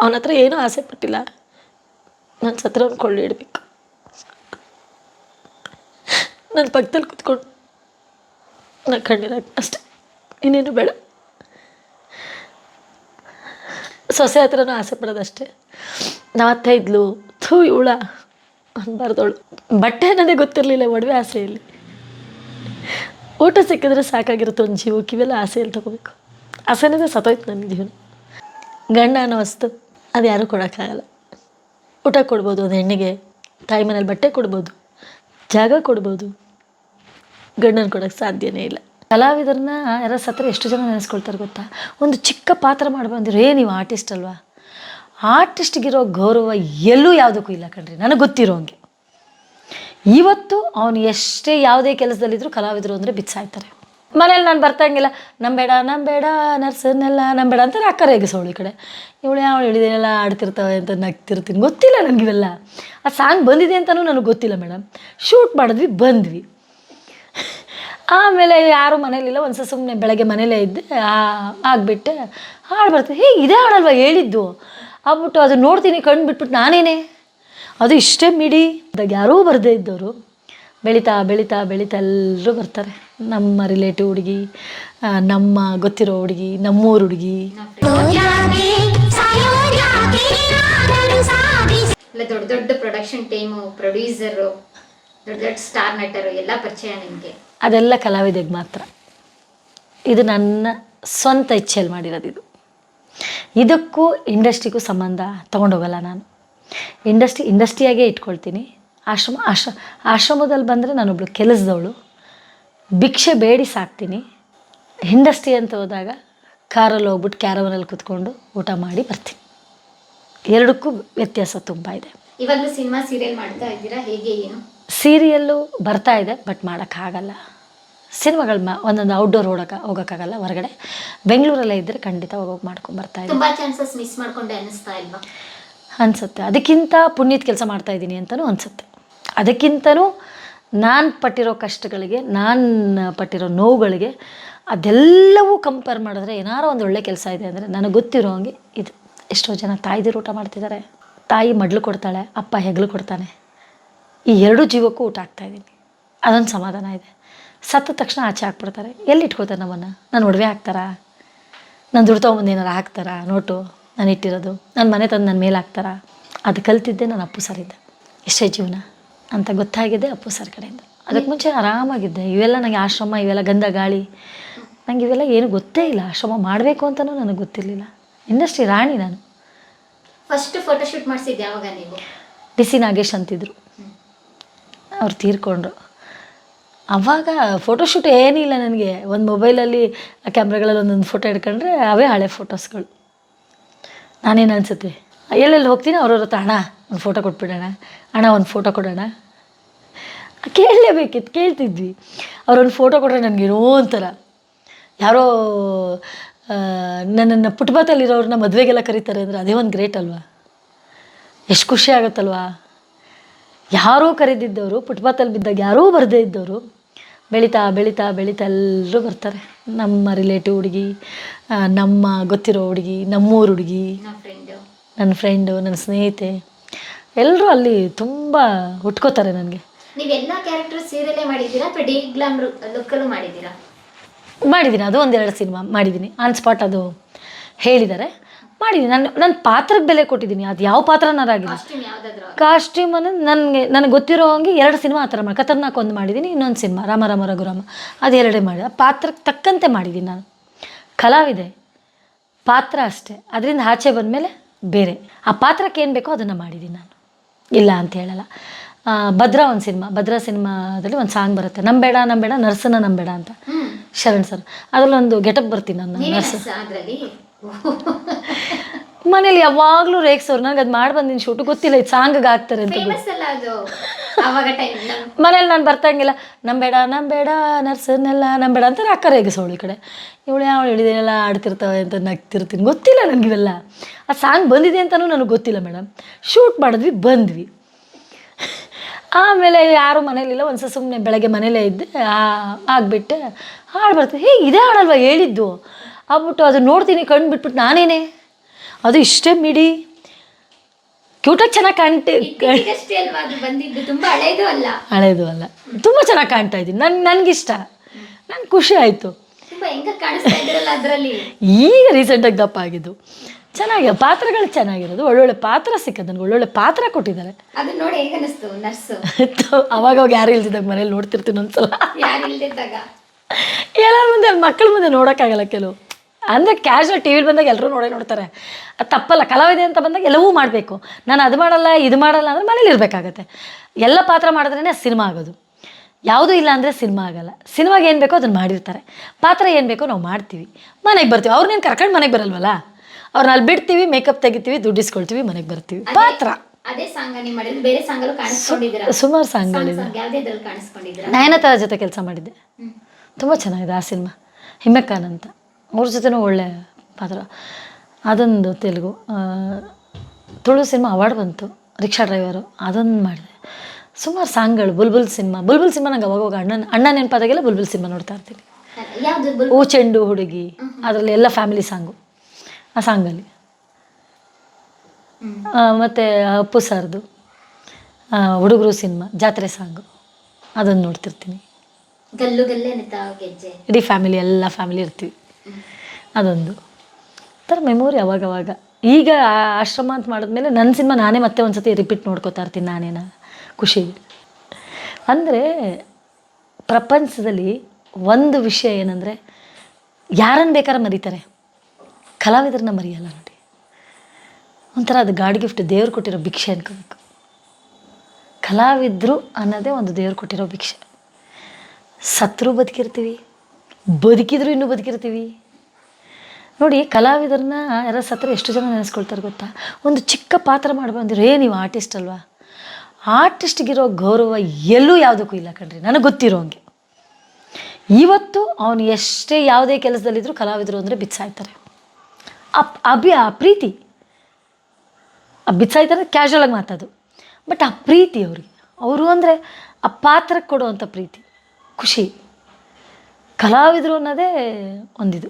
ಅವನ ಹತ್ರ ಏನೂ ಆಸೆ ಪಟ್ಟಿಲ್ಲ. ನನ್ನ ಸತ್ರ ಅವ್ನು ಕೊಳ್ಳಿ ಇಡಬೇಕು. ನನ್ನ ಪಕ್ಕದಲ್ಲಿ ಕುತ್ಕೊಂಡು ನಾನು ಕಣ್ಣೀರ ಅಷ್ಟೆ. ಇನ್ನೇನು ಬೇಡ. ಸೊಸೆ ಹತ್ರನೂ ಆಸೆ ಪಡೋದಷ್ಟೇ. ನಾವತ್ತ ಇದ್ಲು. ಥೂ, ಇವಳ. ಅನ್ಬಾರ್ದವಳು. ಬಟ್ಟೆ ಅನ್ನೋದೇ ಗೊತ್ತಿರಲಿಲ್ಲ ಒಡವೆ ಆಸೆಯಲ್ಲಿ. ಊಟ ಸಿಕ್ಕಿದ್ರೆ ಸಾಕಾಗಿರುತ್ತೆ ಒಂದು ಜೀವಕ್ಕೆ ಇವೆಲ್ಲ ಆಸೆಯಲ್ಲಿ ತೊಗೋಬೇಕು. ಆಸೆನೇ ಸತೋಯ್ತು ನನ್ನ ಜೀವನ. ಗಂಡ ಅನ್ನೋ ವಸ್ತು. ಅದು ಯಾರೂ ಕೊಡೋಕ್ಕಾಗಲ್ಲ. ಊಟ ಕೊಡ್ಬೋದು, ಒಂದು ಹೆಣ್ಣಿಗೆ ತಾಯಿ ಮನೇಲಿ ಬಟ್ಟೆ ಕೊಡ್ಬೋದು, ಜಾಗ ಕೊಡ್ಬೋದು. ಗಂಡನ ಕೊಡೋಕ್ಕೆ ಸಾಧ್ಯನೇ ಇಲ್ಲ. ಕಲಾವಿದರನ್ನ ಯಾರ ಸತ್ರ ಎಷ್ಟು ಜನ ನೆನೆಸ್ಕೊಳ್ತಾರೆ ಗೊತ್ತಾ? ಒಂದು ಚಿಕ್ಕ ಪಾತ್ರ ಮಾಡಿ ಬಂದಿರೋ ಏ ನೀವು ಆರ್ಟಿಸ್ಟ್ ಅಲ್ವಾ? ಆರ್ಟಿಸ್ಟ್ಗಿರೋ ಗೌರವ ಎಲ್ಲೂ ಯಾವುದಕ್ಕೂ ಇಲ್ಲ ಕಣ್ರಿ, ನನಗೆ ಗೊತ್ತಿರೋ ಹಂಗೆ. ಇವತ್ತು ಅವನು ಎಷ್ಟೇ ಯಾವುದೇ ಕೆಲಸದಲ್ಲಿದ್ದರೂ ಕಲಾವಿದರು ಅಂದರೆ ಬಿಚ್ಚಾಯ್ತಾರೆ. ಮನೇಲಿ ನಾನು ಬರ್ತಂಗಿಲ್ಲ ನಂಬೇಡ ನಂಬೇಡ ನರ್ಸನ್ನೆಲ್ಲ ನಂಬೇಡ ಅಂತ ಅಕ್ಕ ರೇಗಿಸೋಳು ಈ ಕಡೆ. ಇವಳು ಯಾವ ಹೇಳಿದೇನೆಲ್ಲ ಆಡ್ತಿರ್ತಾವೆ ಅಂತ ನಗ್ತಿರ್ತೀನಿ, ಗೊತ್ತಿಲ್ಲ ನನಗಿವೆಲ್ಲ ಆ ಸಾಂಗ್ ಬಂದಿದೆ ಅಂತಲೂ ನನಗೆ ಗೊತ್ತಿಲ್ಲ ಮೇಡಮ್. ಶೂಟ್ ಮಾಡಿದ್ವಿ, ಬಂದ್ವಿ. ಆಮೇಲೆ ಯಾರು ಮನೇಲಿಲ್ಲ, ಒಂದ್ಸಲ ಸುಮ್ಮನೆ ಬೆಳಗ್ಗೆ ಮನೇಲೇ ಇದ್ದೆ ಆಗ್ಬಿಟ್ಟೆ, ಹಾಡು ಬರ್ತದೆ ಹೇ ಇದೇ ಹಾಡಲ್ವ ಹೇಳಿದ್ದು? ಆಗ್ಬಿಟ್ಟು ಅದು ನೋಡ್ತೀನಿ, ಕಣ್ಣು ಬಿಟ್ಬಿಟ್ಟು ನಾನೇನೆ? ಅದು ಇಷ್ಟೇ ಮಿಡಿ. ಅದಾಗ ಯಾರೂ ಬರದೇ ಇದ್ದವರು ಬೆಳೀತಾ ಬೆಳೀತಾ ಬೆಳೀತಾ ಎಲ್ಲರೂ ಬರ್ತಾರೆ. ನಮ್ಮ ರಿಲೇಟಿವ್ ಹುಡುಗಿ ನಮ್ಮ ಗೊತ್ತಿರೋ ಹುಡುಗಿ ನಮ್ಮೂರು ಹುಡುಗಿ. ದೊಡ್ಡ ದೊಡ್ಡ ಪ್ರೊಡಕ್ಷನ್ ಟೀಮು ಪ್ರೊಡ್ಯೂಸರು ದೊಡ್ಡ ದೊಡ್ಡ ಸ್ಟಾರ್ ನಟರು ಎಲ್ಲ ಪರಿಚಯ ನಿಮಗೆ. ಅದೆಲ್ಲ ಕಲಾವಿದೆಗೆ ಮಾತ್ರ. ಇದು ನನ್ನ ಸ್ವಂತ ಇಚ್ಛೆಯಲ್ಲಿ ಮಾಡಿರೋದು ಇದು. ಇದಕ್ಕೂ ಇಂಡಸ್ಟ್ರಿಗೂ ಸಂಬಂಧ ತೊಗೊಂಡೋಗಲ್ಲ ನಾನು. ಇಂಡಸ್ಟ್ರಿ ಇಂಡಸ್ಟ್ರಿಯಾಗೇ ಇಟ್ಕೊಳ್ತೀನಿ. ಆಶ್ರಮ ಆಶ್ರ ಆಶ್ರಮದಲ್ಲಿ ಬಂದರೆ ನಾನೊಬ್ಳು ಕೆಲಸದವಳು. ಭಿಕ್ಷೆ ಬೇಡಿ ಸಾಕ್ತೀನಿ. ಇಂಡಸ್ಟ್ರಿ ಅಂತ ಹೋದಾಗ ಕಾರಲ್ಲಿ ಹೋಗ್ಬಿಟ್ಟು ಕ್ಯಾರವನಲ್ಲಿ ಕುತ್ಕೊಂಡು ಊಟ ಮಾಡಿ ಬರ್ತೀನಿ. ಎರಡಕ್ಕೂ ವ್ಯತ್ಯಾಸ ತುಂಬ ಇದೆ. ಇವಾಗಲೂ ಸಿನಿಮಾ ಸೀರಿಯಲ್ ಮಾಡ್ತಾ ಇದ್ದೀರಾ? ಹೇಗೆ ಏನು? ಸೀರಿಯಲ್ಲು ಬರ್ತಾ ಇದೆ ಬಟ್ ಮಾಡೋಕ್ಕಾಗಲ್ಲ ಸಿನಿಮಾಗಳು ಮಾ ಒಂದೊಂದು ಔಟ್ಡೋರ್ ಓಡಕ್ಕೆ ಹೋಗೋಕ್ಕಾಗಲ್ಲ ಹೊರಗಡೆ. ಬೆಂಗಳೂರಲ್ಲೇ ಇದ್ದರೆ ಖಂಡಿತ ಹೋಗಿ ಮಾಡ್ಕೊಂಡು ಬರ್ತಾ ಇದೆ ತುಂಬಾ ಚಾನ್ಸಸ್ ಮಿಸ್ ಮಾಡ್ಕೊಂಡೆ ಅನಿಸ್ತಾ ಇಲ್ವಾ? ಅನಿಸುತ್ತೆ. ಅದಕ್ಕಿಂತ ಪುಣ್ಯದ ಕೆಲಸ ಮಾಡ್ತಾ ಇದ್ದೀನಿ ಅಂತಲೂ ಅನಿಸುತ್ತೆ. ಅದಕ್ಕಿಂತನೂ ನಾನು ಪಟ್ಟಿರೋ ಕಷ್ಟಗಳಿಗೆ, ನಾನು ಪಟ್ಟಿರೋ ನೋವುಗಳಿಗೆ ಅದೆಲ್ಲವೂ ಕಂಪೇರ್ ಮಾಡಿದ್ರೆ ಏನಾರೋ ಒಂದು ಒಳ್ಳೆ ಕೆಲಸ ಇದೆ ಅಂದರೆ ನನಗೆ ಗೊತ್ತಿರೋ ಹಂಗೆ ಇದು. ಎಷ್ಟೋ ಜನ ತಾಯಿದಿರು ಊಟ ಮಾಡ್ತಿದ್ದಾರೆ ತಾಯಿ ಮಡ್ಲು ಕೊಡ್ತಾಳೆ, ಅಪ್ಪ ಹೆಗಲು ಕೊಡ್ತಾನೆ. ಈ ಎರಡು ಜೀವಕ್ಕೂ ಊಟ ಹಾಕ್ತಾಯಿದ್ದೀನಿ ಅದೊಂದು ಸಮಾಧಾನ ಇದೆ. ಸತ್ತ ತಕ್ಷಣ ಆಚೆ ಹಾಕ್ಬಿಡ್ತಾರೆ ಎಲ್ಲಿ ಇಟ್ಕೋತಾರೆ ನಮ್ಮನ್ನು? ನಾನು ಒಡವೆ ಹಾಕ್ತಾರಾ? ನಾನು ದುಡ್ಡು ತೊಗೊಂಬಂದು ಏನಾರು ಹಾಕ್ತಾರಾ? ನೋಟು, ನಾನು ಇಟ್ಟಿರೋದು. ನನ್ನ ಮನೆ ತಂದು ನನ್ನ ಮೇಲೆ ಹಾಕ್ತಾರಾ? ಅದು ಕಲ್ತಿದ್ದೆ ನಾನು ಅಪ್ಪು ಸರಿದ್ದೆ ಎಷ್ಟೇ ಜೀವನ. ಅಂತ ಗೊತ್ತಾಗಿದೆ ಅಪ್ಪು ಸರ್ ಕಡೆಯಿಂದ. ಅದಕ್ಕೆ ಮುಂಚೆ ಆರಾಮಾಗಿದ್ದೆ. ಇವೆಲ್ಲ ನನಗೆ ಆಶ್ರಮ ಇವೆಲ್ಲ ಗಂಧ ಗಾಳಿ. ನನಗೆ ಇವೆಲ್ಲ ಏನು ಗೊತ್ತೇ ಇಲ್ಲ. ಆಶ್ರಮ ಮಾಡಬೇಕು ಅಂತಲೂ ನನಗೆ ಗೊತ್ತಿರಲಿಲ್ಲ. ಇಂಡಸ್ಟ್ರಿ ರಾಣಿ ನಾನು. ಫಸ್ಟ್ ಫೋಟೋಶೂಟ್ ಮಾಡಿಸಿದ್ದೆ ಯಾವಾಗ ನೀವು? ಡಿ ಸಿ ನಾಗೇಶ್ ಅಂತಿದ್ರು. ಅವ್ರು ತೀರ್ಕೊಂಡ್ರು. ಅವಾಗ ಫೋಟೋಶೂಟ್ ಏನಿಲ್ಲ ನನಗೆ. ಒಂದು ಮೊಬೈಲಲ್ಲಿ ಆ ಕ್ಯಾಮ್ರಾಗಳಲ್ಲಿ ಒಂದೊಂದು ಫೋಟೋ ಹಿಡ್ಕೊಂಡ್ರೆ ಅವೇ ಹಳೆ ಫೋಟೋಸ್ಗಳು ನಾನೇನು ಅನಿಸುತ್ತೆ? ಎಲ್ಲೆಲ್ಲಿ ಹೋಗ್ತೀನಿ ಅವ್ರವ್ರ ಹತ್ರ ಅಣ್ಣ ಒಂದು ಫೋಟೋ ಕೊಟ್ಬಿಡೋಣ. ಅಣ್ಣ ಒಂದು ಫೋಟೋ ಕೊಡೋಣ. ಕೇಳಲೇಬೇಕಿತ್ತು ಕೇಳ್ತಿದ್ವಿ. ಅವ್ರೊಂದು ಫೋಟೋ ಕೊಟ್ಟರೆ ನನಗೇನೋ ಒಂಥರ. ಯಾರೋ ನನ್ನನ್ನು ಪುಟ್ಬಾತಲ್ಲಿರೋರನ್ನ ಮದುವೆಗೆಲ್ಲ ಕರೀತಾರೆ ಅಂದರೆ ಅದೇ ಒಂದು ಗ್ರೇಟ್ ಅಲ್ವಾ? ಎಷ್ಟು ಖುಷಿ ಆಗುತ್ತಲ್ವಾ? ಯಾರೋ ಕರೆದಿದ್ದವರು ಪುಟ್ಬಾತಲ್ಲಿ ಬಿದ್ದಾಗ ಯಾರೂ ಬರದೇ ಇದ್ದವರು ಬೆಳೀತಾ ಬೆಳೀತಾ ಬೆಳೀತಾ ಎಲ್ಲರೂ ಬರ್ತಾರೆ. ನಮ್ಮ ರಿಲೇಟಿವ್ ಹುಡುಗಿ ನಮ್ಮ ಗೊತ್ತಿರೋ ಹುಡುಗಿ ನಮ್ಮೂರು ಹುಡುಗಿ ನನ್ನ ಫ್ರೆಂಡು ನನ್ನ ಸ್ನೇಹಿತೆ. ಎಲ್ಲರೂ ಅಲ್ಲಿ ತುಂಬ ಹುಟ್ಕೋತಾರೆ ನನಗೆ. ನೀವೆಲ್ಲ ಕ್ಯಾರೆಕ್ಟರ್ ಸೀರಿಯಲ್ಲೇ ಮಾಡಿದ್ದೀರಾ ಅಥವಾ ಡಿ ಗ್ಲಾಮ್ ಲುಕ್ಕಲ್ಲೂ ಮಾಡಿದ್ದೀರಾ? ಮಾಡಿದ್ದೀನಿ ಅದು ಒಂದೆರಡು ಸಿನಿಮಾ ಮಾಡಿದ್ದೀನಿ ಆನ್ ಸ್ಪಾಟ್ ಅದು ಹೇಳಿದ್ದಾರೆ. ಮಾಡಿದ್ದೀನಿ ನಾನು ನನ್ನ ಪಾತ್ರಕ್ಕೆ ಬೆಲೆ ಕೊಟ್ಟಿದ್ದೀನಿ ಅದು ಯಾವ ಪಾತ್ರ ಕಾಸ್ಟ್ಯೂಮ್ ಅನ್ನೋದು ನನಗೆ ನನಗೆ ಗೊತ್ತಿರೋ ಹಂಗೆ ಎರಡು ಸಿನಿಮಾ ಆ ಥರ ಮಾಡಿ ಖತರ್ನಾಕ್ ಒಂದು ಮಾಡಿದ್ದೀನಿ ಇನ್ನೊಂದು ಸಿನಿಮಾ ರಾಮ ರಾಮ ರಘುರಾಮ ಅದು ಎರಡೇ ಮಾಡಿದೆ. ಆ ಪಾತ್ರಕ್ಕೆ ತಕ್ಕಂತೆ ಮಾಡಿದ್ದೀನಿ ನಾನು. ಕಲಾವಿದೆ. ಪಾತ್ರ ಅಷ್ಟೇ. ಅದರಿಂದ ಆಚೆ ಬಂದಮೇಲೆ ಬೇರೆ. ಆ ಪಾತ್ರಕ್ಕೆ ಏನು ಬೇಕೋ ಅದನ್ನು ಮಾಡಿದ್ದೀನಿ ನಾನು. ಇಲ್ಲ ಅಂತ ಹೇಳಲ್ಲ. ಭದ್ರಾ ಒಂದು ಸಿನಿಮಾ ಭದ್ರಾ ಸಿನಿಮಾದಲ್ಲಿ ಒಂದು ಸಾಂಗ್ ಬರುತ್ತೆ. ನಂಬೇಡ ನಂಬೇಡ ನರ್ಸನ್ನ ನಂಬೇಡ ಅಂತ. ಶರಣ್ ಸರ್. ಅದರಲ್ಲೊಂದು ಗೆಟಪ್ ಬರ್ತೀನಿ ನಾನು ನರ್ಸ್ ಮನೇಲಿ ಯಾವಾಗಲೂ ರೇಗ್ಸೋರು ನನಗೆ ಅದು ಮಾಡಿ ಬಂದಿನ ಶೂಟು ಗೊತ್ತಿಲ್ಲ ಇದು ಸಾಂಗ್ ಆಗ್ತಾರೆ ಅಂತ ಅಲ್ಲ ಅದು ಅವಾಗ ಟೈಮ್ ಮನೇಲಿ ನಾನು ಬರ್ತಂಗಿಲ್ಲ ನಂಬೇಡ ನಂಬೇಡ ನರ್ಸನ್ನೆಲ್ಲ ನಂಬೇಡ ಅಂತ ಅಕ್ಕ ರೇಗಿಸೋಳು ಈ ಕಡೆ. ಇವಳು ಯಾವ ಹೇಳಿದೆಲ್ಲ ಆಡ್ತಿರ್ತಾವೆ ಅಂತ ನಗ್ತಿರ್ತೀನಿ ಗೊತ್ತಿಲ್ಲ ನನಗೆ ಇವೆಲ್ಲ. ಆ ಸಾಂಗ್ ಬಂದಿದೆ ಅಂತಲೂ ನನಗೆ ಗೊತ್ತಿಲ್ಲ ಮೇಡಮ್ ಶೂಟ್ ಮಾಡಿದ್ವಿ ಬಂದ್ವಿ. ಆಮೇಲೆ ಯಾರು ಮನೇಲಿಲ್ಲ ಒಂದ್ಸಲ ಸುಮ್ಮನೆ ಬೆಳಗ್ಗೆ ಮನೇಲೇ ಇದ್ದೆ ಆಗ್ಬಿಟ್ಟೆ ಹಾಡು ಬರ್ತದೆ. ಹೇ ಇದೇ ಹಾಡಲ್ವಾ ಹೇಳಿದ್ದು? ಆಗ್ಬಿಟ್ಟು ಅದು ನೋಡ್ತೀನಿ ಕಣ್ಣು ಬಿಟ್ಬಿಟ್ಟು ನಾನೇನೆ? ಅದು ಇಷ್ಟೇ ಮಿಡಿ ಕ್ಯೂಟಾಗಿ ಚೆನ್ನಾಗಿ ಕಾಣ್ತಿ ಇತ್ತೀಚೆಗಷ್ಟೇ ಅಲ್ವಾ ಅದು ಬಂದಿದ್ದು? ತುಂಬಾ ಹಳೇದು ಅಲ್ಲ. ಹಳೇದು ಅಲ್ಲ. ತುಂಬ ಚೆನ್ನಾಗಿ ಕಾಣ್ತಾ ಇದ್ದೀನಿ. ನನ್ ನನಗಿಷ್ಟ. ನನ್ಗೆ ಖುಷಿ ಆಯಿತು. ತುಂಬಾ ಹೆಂಗ ಕಾಣಿಸ್ತಾ ಇದ್ರಲ್ಲ ಅದ್ರಲ್ಲಿ? ಈಗ ರೀಸೆಂಟಾಗಿ ದಪ್ಪ ಆಗಿದ್ದು. ಚೆನ್ನಾಗಿ ಪಾತ್ರಗಳು ಚೆನ್ನಾಗಿರೋದು. ಒಳ್ಳೊಳ್ಳೆ ಪಾತ್ರ ಸಿಕ್ಕದು. ನನಗೆ ಒಳ್ಳೊಳ್ಳೆ ಪಾತ್ರ ಕೊಟ್ಟಿದ್ದಾರೆ. ಅದು ನೋಡಿ ಹೇಗ ಅನಿಸ್ತು ನರ್ಸು? ಅವಾಗ ಅವಾಗ ಯಾರು ಇಲ್ದಿದ್ದಾಗ ಮನೇಲಿ ನೋಡ್ತಿರ್ತೀನಿ ಒಂದ್ಸಲ. ಯಾರು ಇಲ್ದಿದ್ದಾಗ? ಎಲ್ಲರ ಮುಂದೆ ಮಕ್ಕಳ ಮುಂದೆ ನೋಡೋಕ್ಕಾಗಲ್ಲ ಕೆಲವು. ಅಂದರೆ ಕ್ಯಾಶುವಲ್ ಟಿ ವಿಲಿ ಬಂದಾಗ ಎಲ್ಲರೂ ನೋಡೇ ನೋಡ್ತಾರೆ. ಅದು ತಪ್ಪಲ್ಲ ಕಲಾವಿದೆ ಅಂತ ಬಂದಾಗ ಎಲ್ಲವೂ ಮಾಡಬೇಕು. ನಾನು ಅದು ಮಾಡಲ್ಲ ಇದು ಮಾಡಲ್ಲ ಅಂದರೆ ಮನೇಲಿ ಇರಬೇಕಾಗತ್ತೆ. ಎಲ್ಲ ಪಾತ್ರ ಮಾಡಿದ್ರೇ ಸಿನಿಮಾ ಆಗೋದು. ಯಾವುದೂ ಇಲ್ಲ ಅಂದರೆ ಸಿನಿಮಾ ಆಗಲ್ಲ. ಸಿನಿಮಾಗೆ ಏನು ಬೇಕೋ ಅದನ್ನು ಮಾಡಿರ್ತಾರೆ. ಪಾತ್ರ ಏನು ಬೇಕೋ ನಾವು ಮಾಡ್ತೀವಿ. ಮನೆಗೆ ಬರ್ತೀವಿ. ಅವ್ರನ್ನೇನು ಕರ್ಕೊಂಡು ಮನೆಗೆ ಬರಲ್ವಲ್ಲ? ಅವ್ರನ್ನ ಅಲ್ಲಿ ಬಿಡ್ತೀವಿ ಮೇಕಪ್ ತೆಗಿತೀವಿ ದುಡ್ಡು ಇಸ್ಕೊಳ್ತೀವಿ ಮನೆಗೆ ಬರ್ತೀವಿ. ಪಾತ್ರ. ಸುಮಾರು ಸಾಂಗ್ಗಳಿದೆ ನಯನತಾರ ಜೊತೆ ಕೆಲಸ ಮಾಡಿದ್ದೆ. ತುಂಬ ಚೆನ್ನಾಗಿದೆ ಆ ಸಿನಿಮಾ. ಹಿಮ್ಮೆಕ್ಕಾನಂತ. ಅಂತ ಅವ್ರ ಜೊತೆನೂ ಒಳ್ಳೆ ಪಾತ್ರ. ಅದೊಂದು ತೆಲುಗು. ತುಳು ಸಿನಿಮಾ ಅವಾರ್ಡ್ ಬಂತು ರಿಕ್ಷಾ ಡ್ರೈವರು. ಅದೊಂದು ಮಾಡಿದೆ. ಸುಮಾರು ಸಾಂಗ್ಗಳು ಬುಲ್ಬುಲ್ ಸಿನಿಮಾ. ಬುಲ್ಬುಲ್ ಸಿನಿಮಾ ನಂಗೆ ಅವಾಗ ಅಣ್ಣನ ಅಣ್ಣ ನೆನಪಾದಾಗೆಲ್ಲ ಬುಲ್ಬುಲ್ ಸಿನಿಮಾ ನೋಡ್ತಾ ಇರ್ತೀನಿ. ಓ ಚೆಂಡು ಹುಡುಗಿ ಅದರಲ್ಲಿ ಎಲ್ಲ ಫ್ಯಾಮಿಲಿ ಸಾಂಗು ಆ ಸಾಂಗಲ್ಲಿ. ಮತ್ತು ಅಪ್ಪು ಸರ್ದು ಹುಡುಗರು ಸಿನಿಮಾ ಜಾತ್ರೆ ಸಾಂಗು. ಅದನ್ನು ನೋಡ್ತಿರ್ತೀನಿ. ಇಡೀ ಫ್ಯಾಮಿಲಿ ಎಲ್ಲ ಫ್ಯಾಮಿಲಿ ಇರ್ತೀವಿ. ಅದೊಂದು. ಥರ ಮೆಮೊರಿ ಅವಾಗವಾಗ. ಈಗ ಆಶ್ರಮ ಅಂತ ಮಾಡಿದ್ಮೇಲೆ ನನ್ನ ಸಿನಿಮಾ ನಾನೇ ಮತ್ತೆ ಒಂದು ಸತಿ ರಿಪೀಟ್ ನೋಡ್ಕೋತಾ ಇರ್ತೀನಿ ನಾನೇನ ಖುಷಿ ಅಂದರೆ ಪ್ರಪಂಚದಲ್ಲಿ ಒಂದು ವಿಷಯ ಏನಂದರೆ ಯಾರನ್ನು ಬೇಕಾದ್ರೆ ಮರೀತಾರೆ. ಕಲಾವಿದರನ್ನ ಮರೆಯಲ್ಲ ನೋಡಿ. ಒಂಥರ ಅದು ಗಾಡ್ ಗಿಫ್ಟ್ ದೇವ್ರು ಕೊಟ್ಟಿರೋ ಭಿಕ್ಷೆ ಅನ್ಕೋಬೇಕು. ಕಲಾವಿದರು ಅನ್ನೋದೇ ಒಂದು ದೇವ್ರು ಕೊಟ್ಟಿರೋ ಭಿಕ್ಷೆ. ಸತ್ರು ಬದುಕಿರ್ತೀವಿ. ಬದುಕಿದ್ರು ಇನ್ನೂ ಬದುಕಿರ್ತೀವಿ. ನೋಡಿ ಕಲಾವಿದರನ್ನ ಯಾರ ಸತ್ರ ಎಷ್ಟು ಜನ ನೆನೆಸ್ಕೊಳ್ತಾರೆ ಗೊತ್ತಾ? ಒಂದು ಚಿಕ್ಕ ಪಾತ್ರ ಮಾಡಿ ಬಂದಿರೋ, ಏ ನೀವು ಆರ್ಟಿಸ್ಟ್ ಅಲ್ವಾ? ಆರ್ಟಿಸ್ಟ್ಗಿರೋ ಗೌರವ ಎಲ್ಲೂ ಯಾವುದಕ್ಕೂ ಇಲ್ಲ ಕಣ್ರಿ, ನನಗೆ ಗೊತ್ತಿರೋ ಹಂಗೆ. ಇವತ್ತು ಅವನು ಎಷ್ಟೇ ಯಾವುದೇ ಕೆಲಸದಲ್ಲಿದ್ದರೂ ಕಲಾವಿದರು ಅಂದರೆ ಬಿಚ್ಚಾಯ್ತಾರೆ. ಅಪ್ ಅಭಿ ಆ ಪ್ರೀತಿ. ಆ ಬಿಚ್ಚಾಯ್ತಾರೆ ಕ್ಯಾಶುವಲ್ ಆಗಿ ಮಾತಾದು ಬಟ್ ಆ ಪ್ರೀತಿ ಅವ್ರಿಗೆ. ಅವರು ಅಂದರೆ ಆ ಪಾತ್ರಕ್ಕೆ ಕೊಡುವಂಥ ಪ್ರೀತಿ, ಖುಷಿ. ಕಲಾವಿದರು ಅನ್ನೋದೇ ಒಂದಿದು.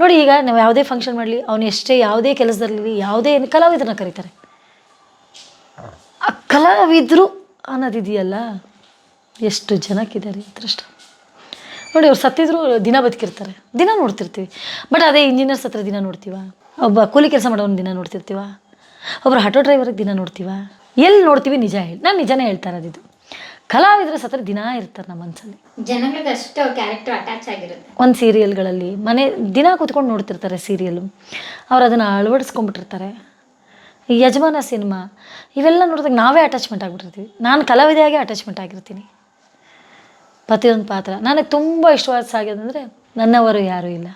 ನೋಡಿ ಈಗ ನಾವು ಯಾವುದೇ ಫಂಕ್ಷನ್ ಮಾಡಲಿ, ಅವನು ಎಷ್ಟೇ ಯಾವುದೇ ಕೆಲಸದಲ್ಲಿ ಯಾವುದೇ ಕಲಾವಿದರನ್ನ ಕರೀತಾರೆ. ಆ ಕಲಾವಿದರು ಅನ್ನೋದಿದೆಯಲ್ಲ, ಎಷ್ಟು ಜನಕ್ಕಿದ್ದಾರೆ ಅದೃಷ್ಟ ನೋಡಿ ಅವ್ರು ಸತ್ತಿದ್ರು, ದಿನ ಬದುಕಿರ್ತಾರೆ. ದಿನ ನೋಡ್ತಿರ್ತೀವಿ. ಬಟ್ ಅದೇ ಇಂಜಿನಿಯರ್ಸ್ ಹತ್ರ ದಿನ ನೋಡ್ತೀವ? ಒಬ್ಬ ಕೂಲಿ ಕೆಲಸ ಮಾಡೋನು ದಿನ ನೋಡ್ತಿರ್ತೀವ? ಒಬ್ಬರು ಆಟೋ ಡ್ರೈವರ್ಗೆ ದಿನ ನೋಡ್ತೀವ? ಎಲ್ಲಿ ನೋಡ್ತೀವಿ ನಿಜ ಹೇಳಿ, ನಾನು ನಿಜನೇ ಹೇಳ್ತಾ ಇರೋದಿದು ಕಲಾವಿದ್ರ ಸತ್ರ ದಿನ ಇರ್ತಾರೆ ನಮ್ಮ ಮನಸ್ಸಲ್ಲಿ ಜನಗಳಿಗೆ ಅಷ್ಟು ಕ್ಯಾರೆಕ್ಟರ್ ಅಟ್ಯಾಚ್ ಆಗಿರುತ್ತೆ. ಒಂದು ಸೀರಿಯಲ್ಗಳಲ್ಲಿ ಮನೆ ದಿನ ಕೂತ್ಕೊಂಡು ನೋಡ್ತಿರ್ತಾರೆ ಸೀರಿಯಲು ಅವ್ರು ಅದನ್ನು ಅಳವಡಿಸ್ಕೊಂಡ್ಬಿಟ್ಟಿರ್ತಾರೆ. ಯಜಮಾನ ಸಿನಿಮಾ ಇವೆಲ್ಲ ನೋಡಿದಾಗ ನಾವೇ ಅಟ್ಯಾಚ್ಮೆಂಟ್ ಆಗಿಬಿಟ್ಟಿರ್ತೀವಿ. ನಾನು ಕಲಾವಿದೆಯಾಗೆ ಅಟ್ಯಾಚ್ಮೆಂಟ್ ಆಗಿರ್ತೀನಿ. ಪ್ರತಿಯೊಂದು ಪಾತ್ರ. ನನಗೆ ತುಂಬ ಇಷ್ಟವಾದ ಸಾಗ್ಯದಂದರೆ ನನ್ನವರು ಯಾರೂ ಇಲ್ಲ.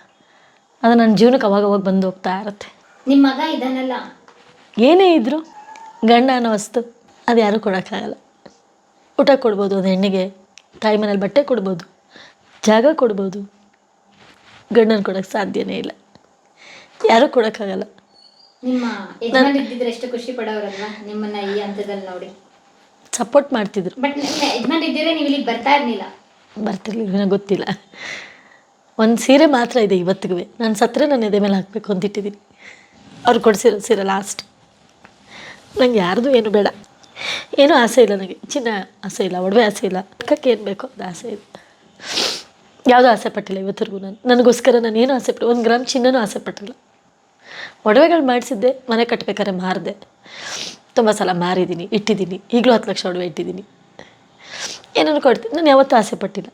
ಅದು ನನ್ನ ಜೀವನಕ್ಕೆ ಅವಾಗವಾಗ ಅವಾಗ ಬಂದು ಹೋಗ್ತಾ ಇರುತ್ತೆ. ನಿಮ್ಮ ಮಗ ಇದನ್ನೆಲ್ಲ. ಏನೇ ಇದ್ದರೂ ಗಂಡ ಅನ್ನೋ ವಸ್ತು ಅದು ಯಾರೂ ಕೊಡೋಕ್ಕಾಗಲ್ಲ. ಊಟ ಕೊಡ್ಬೋದು ಒಂದು ಹೆಣ್ಣಿಗೆ ತಾಯಿ ಮನೇಲಿ ಬಟ್ಟೆ ಕೊಡ್ಬೋದು ಜಾಗ ಕೊಡ್ಬೋದು. ಗಂಡನ ಕೊಡೋಕ್ಕೆ ಸಾಧ್ಯನೇ ಇಲ್ಲ. ಯಾರೂ ಕೊಡೋಕ್ಕಾಗಲ್ಲ. ನಿಮ್ಮ ಯಜಮಾನ್ ಇದ್ದಿದ್ರೆ ಎಷ್ಟು ಖುಷಿ ಪಡೋರಲ್ವಾ? ನಿಮ್ಮನ್ನ ಈ ಹಂತದಲ್ಲಿ ನೋಡಿ. ಸಪೋರ್ಟ್ ಮಾಡ್ತಿದ್ರು. ಬಟ್ ನಿಮ್ಮ ಇದ್ದಿದ್ರೆ ನೀವು ಇಲ್ಲಿಗೆ ಬರ್ತಾ ಇರ್ಲಿಲ್ಲ. ಬರ್ತಿರ್ಲಿಲ್ಲ ಗೊತ್ತಿಲ್ಲ. ಒಂದು ಸೀರೆ ಮಾತ್ರ ಇದೆ ಇವತ್ತಿಗೂ. ನಾನು ಸತ್ತರೆ ನಾನು ಎದೆ ಮೇಲೆ ಹಾಕಬೇಕು ಅಂತ ಇಟ್ಟಿದ್ದೀನಿ. ಅವ್ರು ಕೊಡಿಸಿರೋ ಸೀರೆ ಲಾಸ್ಟ್ ನಂಗೆ ಯಾರ್ದು ಏನು ಬೇಡ. ಏನೂ ಆಸೆ ಇಲ್ಲ ನನಗೆ ಚಿನ್ನ ಆಸೆ ಇಲ್ಲ, ಒಡವೆ ಆಸೆ ಇಲ್ಲ. ಅಕ್ಕಕ್ಕೆ ಏನು ಬೇಕು ಅದು ಆಸೆ ಇದೆ. ಯಾವುದೂ ಆಸೆ ಪಟ್ಟಿಲ್ಲ ಇವತ್ತರೆಗೂ ನಾನು. ನನಗೋಸ್ಕರ ನಾನು ಏನೂ ಆಸೆ ಪಟ್ಟು ಒಂದು ಗ್ರಾಮ್ ಚಿನ್ನನೂ ಆಸೆ ಪಟ್ಟಿಲ್ಲ. ಒಡವೆಗಳು ಮಾಡಿಸಿದ್ದೆ, ಮನೆ ಕಟ್ಟಬೇಕಾದ್ರೆ ಮಾರಿದೆ. ತುಂಬ ಸಲ ಮಾರಿದ್ದೀನಿ, ಇಟ್ಟಿದ್ದೀನಿ, ಈಗಲೂ ಹತ್ತು ಲಕ್ಷ ಒಡವೆ ಇಟ್ಟಿದ್ದೀನಿ. ಏನನ್ನು ಕೊಡ್ತೀನಿ? ನಾನು ಯಾವತ್ತೂ ಆಸೆ ಪಟ್ಟಿಲ್ಲ.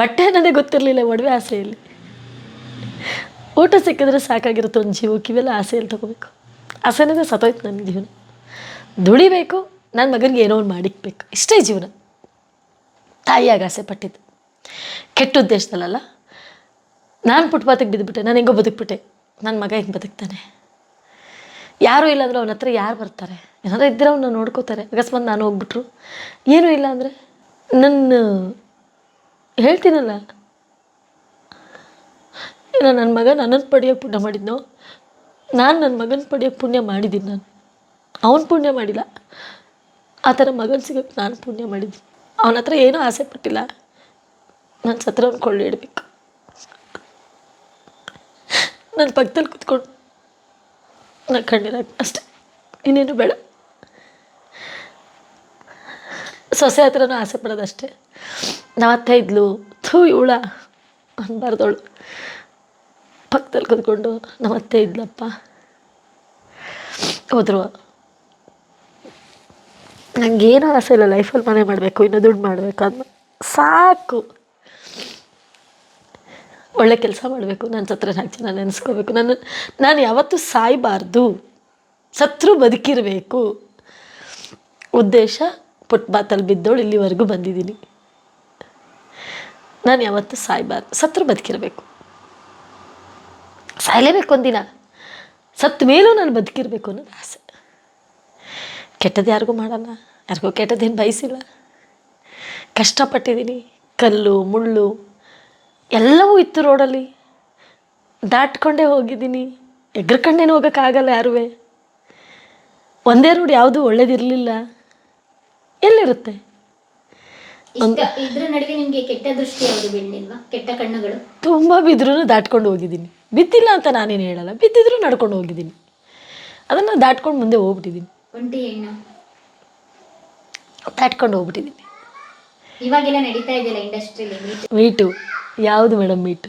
ಬಟ್ಟೆ ಅನ್ನೋದೇ ಗೊತ್ತಿರಲಿಲ್ಲ ಒಡವೆ ಆಸೆ ಇಲ್ಲಿ ಊಟ ಸಿಕ್ಕಿದ್ರೆ ಸಾಕಾಗಿರುತ್ತೆ ಒಂದು ಜೀವಕ್ಕೆ, ಇವೆಲ್ಲ ಆಸೆಯಲ್ಲಿ ತೊಗೋಬೇಕು. ಆಸೆ ಅನ್ನೋದೇ ಸತ್ತೋಯ್ತು ನನ್ನ ಜೀವನ. ದುಡಿಬೇಕು ನನ್ನ ಮಗನಿಗೆ ಏನೋ ಒಂದು ಮಾಡಿಕ್ಬೇಕು. ಇಷ್ಟೇ ಜೀವನ. ತಾಯಿಯಾಗಿ ಆಸೆ ಪಟ್ಟಿದ್ದು. ಕೆಟ್ಟ ಉದ್ದೇಶದಲ್ಲಲ್ಲ? ನಾನು ಪುಟ್ಪಾತಿಗೆ ಬಿದ್ದುಬಿಟ್ಟೆ ನಾನು ಹೆಂಗೋ ಬದುಕ್ಬಿಟ್ಟೆ. ನನ್ನ ಮಗ ಹೆಂಗೆ ಬದುಕ್ತಾನೆ? ಯಾರೂ ಇಲ್ಲಾಂದ್ರೆ ಅವನ ಹತ್ರ ಯಾರು ಬರ್ತಾರೆ? ಏನಾದ್ರು ಇದ್ದರೆ ಅವನ್ನ ನೋಡ್ಕೋತಾರೆ. ಅಕಸ್ಮಾತ್ ನಾನು ಹೋಗ್ಬಿಟ್ರು. ಏನೂ ಇಲ್ಲ ಅಂದರೆ? ನನ್ನ, ಹೇಳ್ತೀನಲ್ಲ? ಏನೋ ನನ್ನ ಮಗ ನನ್ನನ್ನು ಪಡೆಯೋಕ್ಕೆ ಪುಣ್ಯ ಮಾಡಿದ್ನೋ? ನಾನು ನನ್ನ ಮಗನ ಪಡೆಯೋಕ್ಕೆ ಪುಣ್ಯ ಮಾಡಿದ್ದೀನಿ ನಾನು. ಅವನು ಪುಣ್ಯ ಮಾಡಿಲ್ಲ. ಆ ಥರ ಮಗನ ಸಿಗೋಕ್ಕೆ ನಾನು ಪುಣ್ಯ ಮಾಡಿದ್ದು. ಅವನ ಹತ್ರ ಏನೂ ಆಸೆ ಪಟ್ಟಿಲ್ಲ. ನನ್ನ ಸತ್ರ ಅವ್ನು ಇಡಬೇಕು. ನನ್ನ ಪಕ್ಕದಲ್ಲಿ ಕುತ್ಕೊಂಡು ನಾನು ಕಣ್ಣೀರಾಗ ಅಷ್ಟೆ. ಇನ್ನೇನು ಬೇಡ. ಸೊಸೆ ಹತ್ರನೂ ಆಸೆ ಪಡೋದಷ್ಟೇ. ನಮ್ಮ ಅತ್ತೆ ಇದ್ಲು ಥೂ ಇವಳ ಅನ್ಬಾರ್ದವಳು. ಪಕ್ಕದಲ್ಲಿ ಕುತ್ಕೊಂಡು ನಮ್ಮ ಅತ್ತೆ ಇದ್ಲಪ್ಪ ಹೋದ್ರು. ನನಗೇನು ಆಸೆ ಇಲ್ಲ, ಲೈಫಲ್ಲಿ ಮನೆ ಮಾಡಬೇಕು, ಇನ್ನೂ ದುಡ್ಡು ಮಾಡಬೇಕು ಅದು ಸಾಕು. ಒಳ್ಳೆ ಕೆಲಸ ಮಾಡಬೇಕು ನನ್ನ ಹತ್ರ ನಾಲ್ಕು ಜನ ನೆನೆಸ್ಕೋಬೇಕು. ನಾನು ನಾನು ಯಾವತ್ತೂ ಸಾಯಬಾರ್ದು. ಸತ್ರು ಬದುಕಿರಬೇಕು. ಉದ್ದೇಶ ಫುಟ್ಪಾತಲ್ಲಿ ಬಿದ್ದೋಳು ಇಲ್ಲಿವರೆಗೂ ಬಂದಿದ್ದೀನಿ. ನಾನು ಯಾವತ್ತೂ ಸಾಯಬಾರ್ದು. ಸತ್ರು ಬದುಕಿರಬೇಕು. ಸಾಯಲೇಬೇಕು ಒಂದಿನ. ಸತ್ತ ಮೇಲೂ ನಾನು ಬದುಕಿರಬೇಕು ಅನ್ನೋದು ಆಸೆ. ಕೆಟ್ಟದ್ದು ಯಾರಿಗೂ ಮಾಡಲ್ಲ ಯಾರಿಗೂ ಕೆಟ್ಟದ್ದೇನು ಬಯಸಿಲ್ಲ. ಕಷ್ಟಪಟ್ಟಿದ್ದೀನಿ ಕಲ್ಲು ಮುಳ್ಳು ಎಲ್ಲವೂ ಇತ್ತು ರೋಡಲ್ಲಿ. ದಾಟ್ಕೊಂಡೇ ಹೋಗಿದ್ದೀನಿ ಎಗ್ರಕಂಡೇನು ಹೋಗೋಕ್ಕಾಗಲ್ಲ ಯಾರೂ ಒಂದೇ ರೋಡ್ ಯಾವುದು ಒಳ್ಳೇದಿರಲಿಲ್ಲ. ಎಲ್ಲಿರುತ್ತೆ? ತುಂಬ ಬಿದ್ರೂ ದಾಟ್ಕೊಂಡು ಹೋಗಿದ್ದೀನಿ. ಬಿದ್ದಿಲ್ಲ ಅಂತ ನಾನೇನು ಹೇಳಲ್ಲ ಬಿದ್ದಿದ್ರು ನಡ್ಕೊಂಡು ಹೋಗಿದ್ದೀನಿ. ಅದನ್ನು ದಾಟ್ಕೊಂಡು ಮುಂದೆ ಹೋಗ್ಬಿಟ್ಟಿದ್ದೀನಿ. ಒಂಟಿ ಹೆಣ್ಣು. ದಾಟ್ಕೊಂಡು ಹೋಗ್ಬಿಟ್ಟಿದ್ದೀನಿ. ಇವಾಗೆಲ್ಲ ನಡೀತಾ ಇದೆಯಲ್ಲ ಇಂಡಸ್ಟ್ರಿಯಲ್ಲಿ ಮೀಟ್ ಮೀಟು ಯಾವುದು ಮೇಡಮ್ ಮೀಟು